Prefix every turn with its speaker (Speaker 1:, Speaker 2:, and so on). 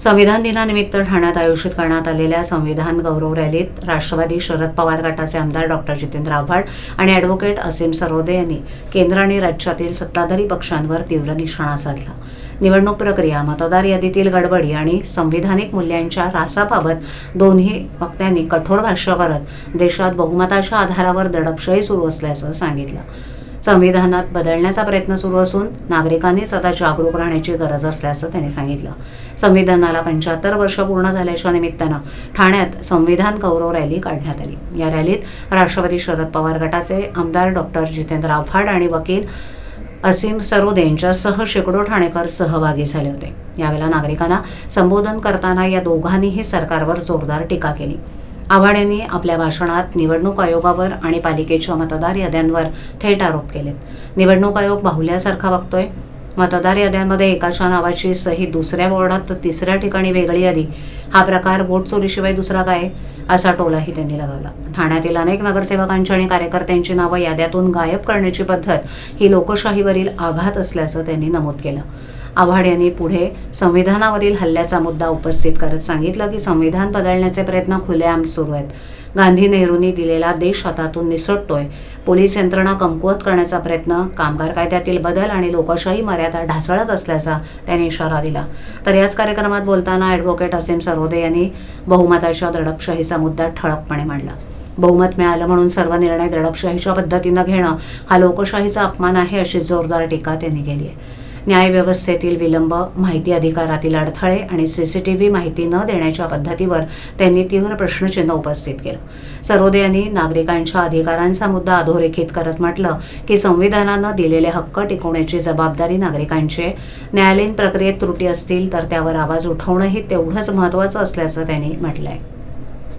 Speaker 1: संविधान दिनानिमित्त ठाण्यात आयोजित करण्यात आलेल्या संविधान गौरव रॅलीत राष्ट्रवादी शरद पवार गटाचे आमदार डॉक्टर जितेंद्र आव्हाड आणि ॲडव्होकेट असीम सरोदे यांनी केंद्र आणि राज्यातील सत्ताधारी पक्षांवर तीव्र निशाणा साधला. निवडणूक प्रक्रिया मतदार यादीतील गडबडी आणि संविधानिक मूल्यांच्या रासाबाबत दोन्ही वक्त्यांनी कठोर भाष्य करत देशात बहुमताच्या आधारावर दडपशाही सुरू असल्याचं सांगितलं. संविधानात बदलण्याचा प्रयत्न सुरू असून नागरिकांनी सदा जागरूक राहण्याची गरज असल्याचं त्यांनी सांगितलं. संविधानाला पंच्याहत्तर वर्ष पूर्ण झाल्याच्या निमित्तानं ठाण्यात संविधान गौरव रॅली काढण्यात आली. या रॅलीत राष्ट्रवादी शरद पवार गटाचे आमदार डॉक्टर जितेंद्र आव्हाड आणि वकील असीम सरोदे यांच्यासह शेकडो ठाणेकर सहभागी झाले होते. यावेळेला नागरिकांना संबोधन करताना या दोघांनीही सरकारवर जोरदार टीका केली. आव्हाड यांनी आपल्या भाषणात निवडणूक आयोगावर आणि पालिकेच्या मतदार याद्यांवर थेट आरोप केलेत निवडणूक आयोग बाहुल्यासारखा वागतोय मतदार याद्यांमध्ये एकाच्या नावाची सही दुसऱ्या बोर्डात तर तिसऱ्या ठिकाणी वेगळी यादी हा प्रकार वोट चोरीशिवाय दुसरा काय? असा टोलाही त्यांनी लगावला. ठाण्यातील अनेक नगरसेवकांची आणि कार्यकर्त्यांची नावं याद्यातून गायब करण्याची पद्धत ही लोकशाहीवरील आघात असल्याचं त्यांनी नमूद केलं. आव्हाड यांनी पुढे संविधानावरील हल्ल्याचा मुद्दा उपस्थित करत सांगितलं की संविधान बदलण्याचे प्रयत्न खुलेआम सुरू आहेत. गांधी नेहरूंनी दिलेला देश हातातून निसटतोय. पोलीस यंत्रणा कमकुवत करण्याचा प्रयत्न कामगार कायद्यातील बदल आणि लोकशाही मर्यादा ढासळत असल्याचा त्यांनी इशारा दिला. तर याच कार्यक्रमात बोलताना ॲडव्होकेट असीम सरोदे यांनी बहुमताच्या दडपशाहीचा मुद्दा ठळकपणे मांडला. बहुमत मिळालं म्हणून सर्व निर्णय दडपशाहीच्या पद्धतीनं घेणं हा लोकशाहीचा अपमान आहे अशी जोरदार टीका त्यांनी केली आहे. न्यायव्यवस्थेतील विलंब माहिती अधिकारातील अडथळे आणि सीसीटीव्ही माहिती न देण्याच्या पद्धतीवर त्यांनी तीव्र प्रश्नचिन्ह उपस्थित केलं सरोदे यांनी नागरिकांच्या अधिकारांचा मुद्दा अधोरेखित करत म्हटलं की संविधानानं दिलेले हक्क टिकवण्याची जबाबदारी नागरिकांची आहे. न्यायालयीन प्रक्रियेत त्रुटी असतील तर त्यावर आवाज उठवणंही तेवढंच महत्त्वाचं असल्याचं त्यांनी म्हटलंय